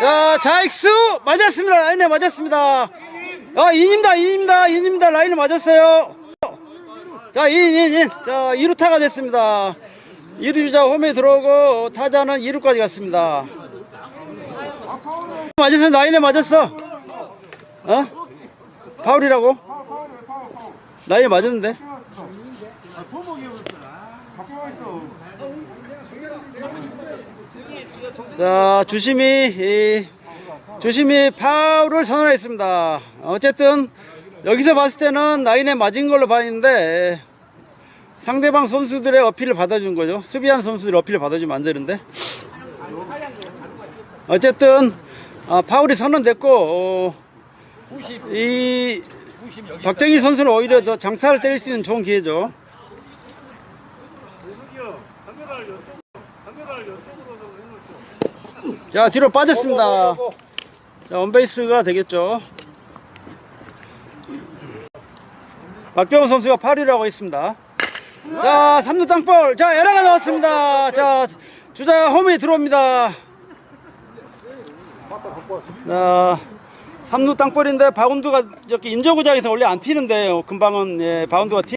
자, 자익수 맞았습니다. 라인에 맞았습니다. 아, 인입니다. 인입니다. 인입니다. 라인에 맞았어요. 자, 인, 인, 인. 자, 2루타가 됐습니다. 2루 주자 홈에 들어오고 타자는 2루까지 갔습니다. 맞았어. 라인에 맞았어. 어? 파울이라고? 라인에 맞았는데? 자, 주심이, 이, 주심이 파울을 선언했습니다. 어쨌든, 여기서 봤을 때는 라인에 맞은 걸로 봤는데, 상대방 선수들의 어필을 받아준 거죠. 수비한 선수들의 어필을 받아주면 안 되는데. 어쨌든, 아, 파울이 선언됐고, 어, 이, 박정희 선수는 오히려 더 장타를 때릴 수 있는 좋은 기회죠. 자, 뒤로 빠졌습니다. 자, 원베이스가 되겠죠. 박병호 선수가 8위라고 했습니다. 자, 3루 땅볼. 자, 에라가 나왔습니다. 자, 주자 홈에 들어옵니다. 자, 3루 땅볼인데 바운드가 이렇게 인조구장에서 원래 안 튀는데 금방은 예, 바운드가 튀.